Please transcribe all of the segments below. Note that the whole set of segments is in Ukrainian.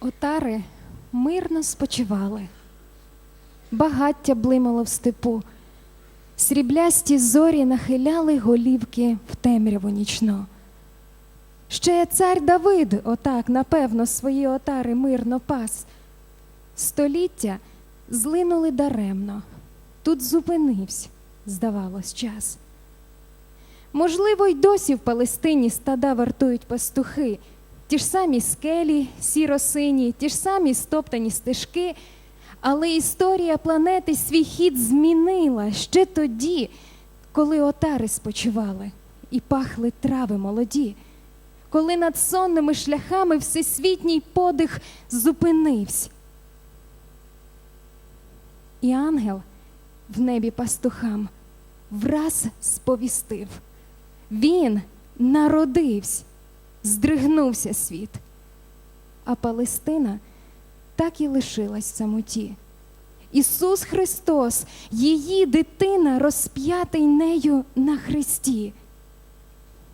Отари мирно спочивали, багаття блимало в степу, сріблясті зорі нахиляли голівки в темряву нічно. Ще цар Давид, отак, напевно, свої отари мирно пас. Століття злинули даремно, тут зупинився, здавалось, час. Можливо, й досі в Палестині стада вартують пастухи, ті ж самі скелі, сіро-сині, ті ж самі стоптані стежки, але історія планети свій хід змінила ще тоді, коли отари спочивали і пахли трави молоді, коли над сонними шляхами всесвітній подих зупинився. І ангел в небі пастухам враз сповістив. Він народився, здригнувся світ, а Палестина так і лишилась в самоті. Ісус Христос, її дитина, розп'ятий нею на хресті.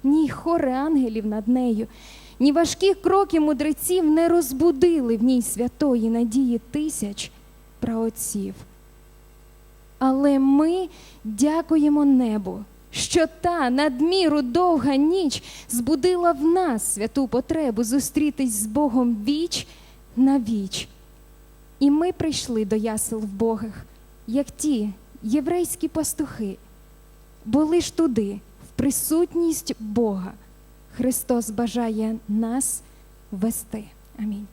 Ні хори ангелів над нею, ні важкі кроки мудреців не розбудили в ній святої надії тисяч праотців. Але ми дякуємо небу, що та надміру довга ніч збудила в нас святу потребу зустрітись з Богом віч на віч. І ми прийшли до ясел вбогих, як ті єврейські пастухи, бо лиш туди, в присутність Бога, Христос бажає нас вести. Амінь.